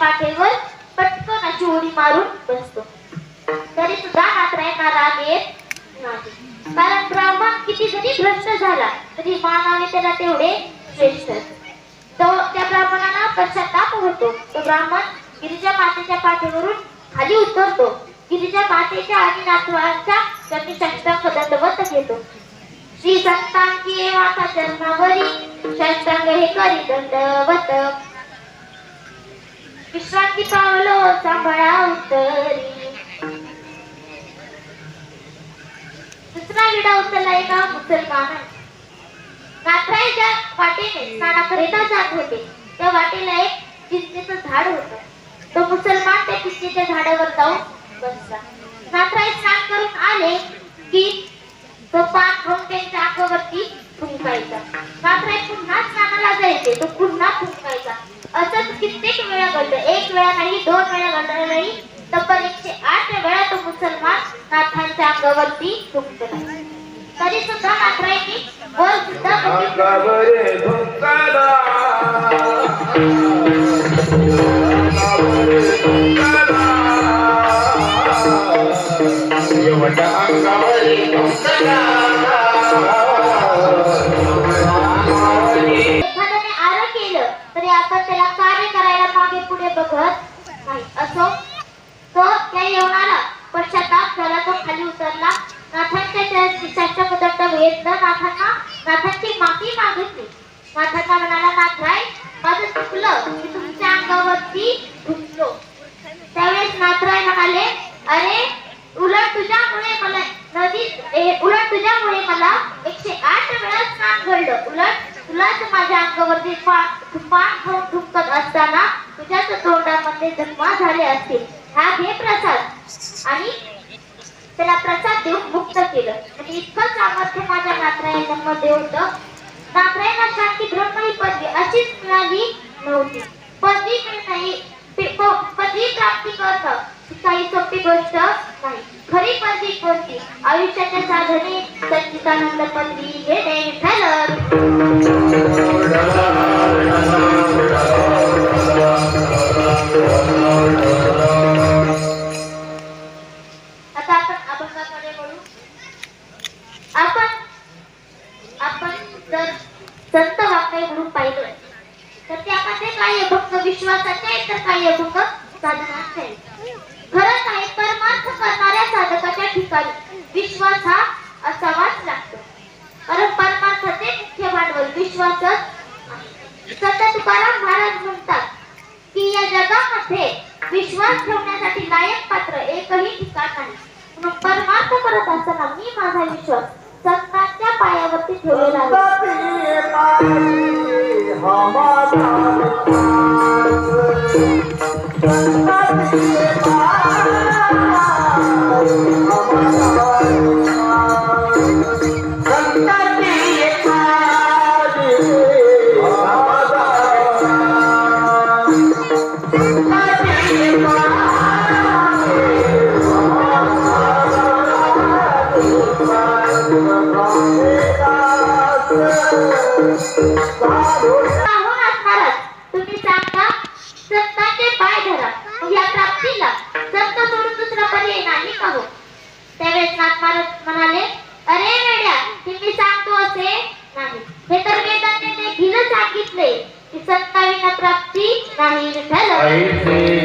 पाठीवर पटकन अशी उडी मारून बसतो. तरी सुद्धा नात्रायना राग येत नाही. कारण ब्राह्मण किती जरी भ्रष्ट झाला तरी मानाने त्याला तेवढे श्रेष्ठ तो त्या ब्राह्मणाला पश्चाताप होतो. तो ब्राह्मण गिरीजा मातेच्या पाठीवरून खाली उतरतो. गिरीजा मातेच्या आणि नातवांच्या त्यांनी षष्टांग दंडवत घेतो. श्री संतांची माता चरणावरी षष्टांग हे करी दंडवत. विश्रांती पावलो सांभाळा उतरी. दुसरा विडा उचलला एका मुसलमान कात्राईच्या वाटेने स्नानाकरिता जात होते. त्या वाटेला एक चिंचेचं झाड होतं. तो मुसलमान त्या चिंचेच्या झाडावर जाऊन बसला. नाथराई स्नान करून आले की तो पान खाऊन त्यांच्या अंगावरती फुंकायचा नाथराई पुन्हा स्नानाला जायचे तो पुन्हा फुंकायचा असंच घडलं एक वेळा नाही दोन वेळा घडलं नाही तब्बल एकशे आठ वेळा तो मुसलमान नाथांच्या अंगावरती फुंकला तरी सुद्धा नाथराईंनी वर सुद्धा बघितलं अंगावरे धुंकाला. अंगावरे आपण त्याला कार्य करायला मागे पुढे बघत नाही. असो तो त्या यवनाला पश्चाताप झाला तो खाली उतरला. नाथांच्या दिशाच्या पदक घेतलं नाथांना नाथांची माफी मागितली. नाथांना म्हणाला नाथराय माझं चुकलं. मी तुमच्या अंगावरती घुसलो. त्यावेळेस नाथराय म्हणाले अरे उलट तुझ्यामुळे मला नदीत उलट तुझ्यामुळे मला एकशे आठ वेळा स्नान घडलं. उलट तुलाच माझ्या अंगावरती पा- पान खाऊन थुंकत असताना तुझ्याच तोंडामध्ये जन्मा झाले असतील हा घे प्रसाद. आणि त्याला प्रसाद देऊन मुक्त केलं. आणि इतकं सामर्थ्य माझ्या नातरायांमध्ये होतं. नातरायांना शांती ब्रह्म ही पदवी अशीच मिळाली नव्हती. पदवी मिळणे ही प- पदवी प्राप्ती करणं काही सोपी गोष्ट. नाही खरी पदवी कोणती? आयुष्याच्या साधने. सच्चिदानंद पदवी घेणे आता आपण अभंगाकडे आपण आपण जर संत वाङ्मय म्हणून पाहिलं तर त्यामध्ये काही अभंग विश्वासाचे तर काही अभंग साधना असेल खरंच आहे परमार्थ करणाऱ्या साधकाच्या ठिकाणी विश्वास हा असावाच लागतो. कारण परमार्थाचे मुख्य भांडवल विश्वासच संत तुकाराम महाराज म्हणतात की या जगामध्ये विश्वास ठेवण्यासाठी लायक पात्र एकही ठिकाण नाही. म्हणून परमार्थ करत असताना मी माझा विश्वास संतांच्या पायावरती ठेवलेला आहे. Barulho! नाही विठ्ठल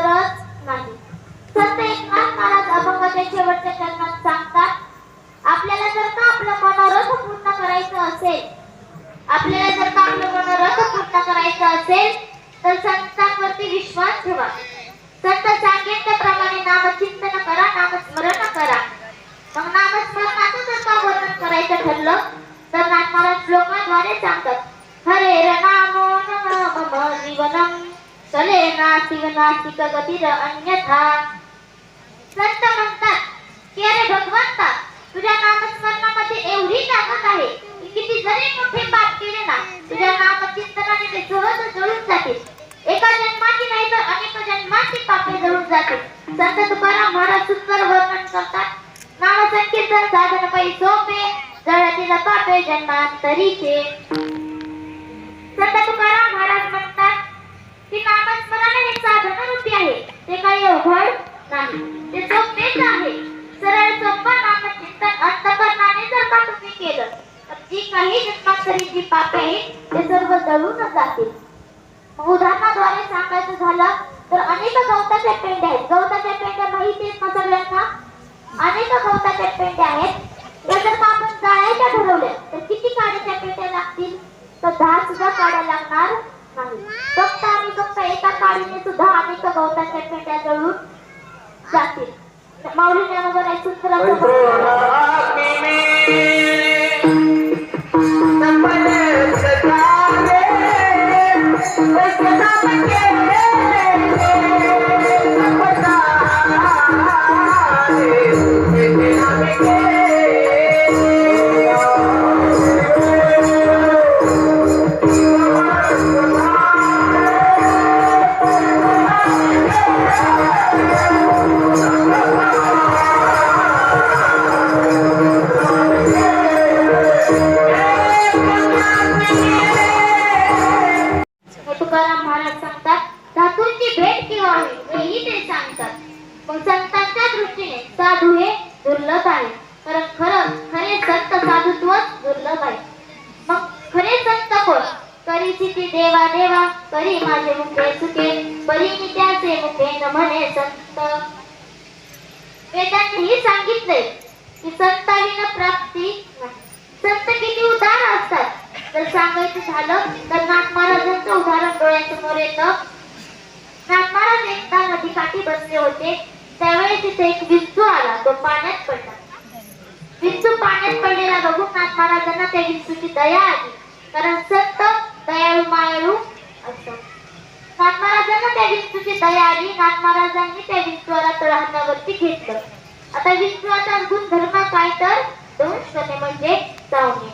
गरज नाही. शेवटच्या चरणात सांगतात? आपल्याला जर का आपलं मनोरथ पूर्ण करायचं असेल आपल्याला जर का आपलं मनोरथ पूर्ण करायचं असेल तर संतांवरती विश्वास ठेवा. संत सांगितल्याप्रमाणे नाम नामचिंतन करा नामस्मरण करा. मग नामस्मरणाचं जर का वर्णन करायचं ठरलं तर नाथ लोकांद्वारे श्लोकाद्वारे सांगतात. नास्तिक गतीर अन्यथा। संत म्हणतात की अरे भगवंता तुझ्या नामस्मरणामध्ये एवढी ताकद आहे की किती जरी मोठे पाप केले ना तुझ्या नामचिंतनाने ते सहज जळून जातील. एका जन्माची नाही तर अनेक जन्माची पापे जळून जातील. संत तुकाराम महाराज सुंदर वर्णन करतात नाम संकीर्तन साधन पै सोपे जळतील पापे जन्मांतरीचे. झालं तर अनेक गवताच्या पेंड्या आहेत. गवताच्या पेंड्या माहिती आहेत ना सगळ्यांना? अनेक गवताच्या पेंड्या आहेत. जर का आपण जाळायच्या ठरवल्या तर किती काड्याच्या पेंड्या लागतील? तर दहा सुद्धा काड्या लागणार नाही फक्त आणि फक्त एका काडीने सुद्धा अनेक गवताच्या पेंड्या जळून जातील. माऊली ज्ञानोबा एक माझे मुखे सुखे बरी त्याचे मुखे न म्हणे संत. वेदांनी सांगितले सांगितलंय की संताविना प्राप्ती संत किती उदार असतात. जर सांगायचं झालं तर नाथ महाराजांचं उदाहरण डोळ्यासमोर येतं. नाथ महाराज एकदा नदीकाठी बसले होते. त्यावेळी तिथे एक विंचू आला. तो पाण्यात पडला. विंचू पाण्यात पडलेला बघून नाथ महाराजांना त्या विंचूची दया आली. कारण संत दयाळू मायाळू असतात. नाथ महाराजांना त्या विष्णूची दया आली. नाथ महाराजांनी त्या विष्णूला तळहातावरती घेतलं. आता विष्णूचा गुण धर्म काय तर? दंश म्हणजे चावणे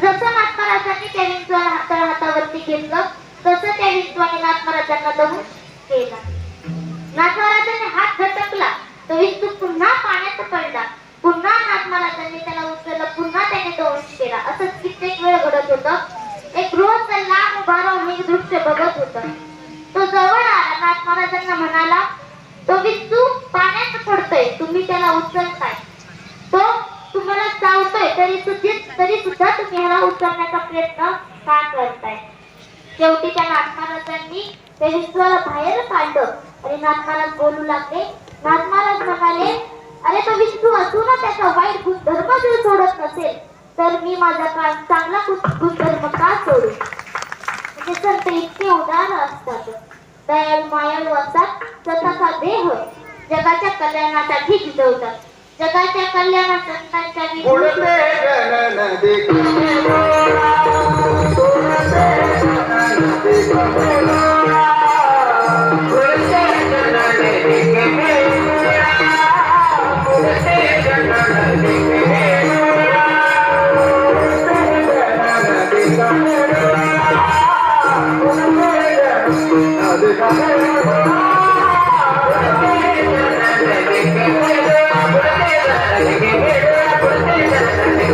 जसं नाथ महाराजांनी त्या विष्णूला तळ हातावरती घेतलं तसं त्या विष्णूने नाथ महाराजांना दंश केला. नाथ महाराजांनी हात झटकला तो विष्णू पुन्हा पाण्यात पडला. पुन्हा नाथ महाराजांनी त्याला उचललं. पुन्हा त्याने दंश केला. असंच कित्येक वेळ घडत होतं. एक रोज लांब उभा राहून हे दृश्य बघत होतं. तो जवळ आला नाथ महाराजांना म्हणाला तो विष्णू पाण्यात पडतोय तुम्ही त्याला उचलताय. तो तुम्हाला चावतोय तरी सुद्धा तरी सुद्धा तुम्ही ह्याला उचलण्याचा प्रयत्न का करताय? शेवटी त्या नाथ महाराजांनी त्या विश्वाला बाहेर काढलं आणि नाथ महाराज बोलू लागले. नाथ महाराज म्हणाले अरे तो विष्णू असून त्याचा वाईट गुणधर्म जर सोडत नसेल तर मी माझा का चांगला गुणधर्म का सोडू? म्हणजे संत इतके उदार असतात. दयाळू मायाळू असतात स्वतःचा देह. जगाच्या कल्याणासाठी झिजवतात जगाच्या कल्याणात संतांच्या विरुद्ध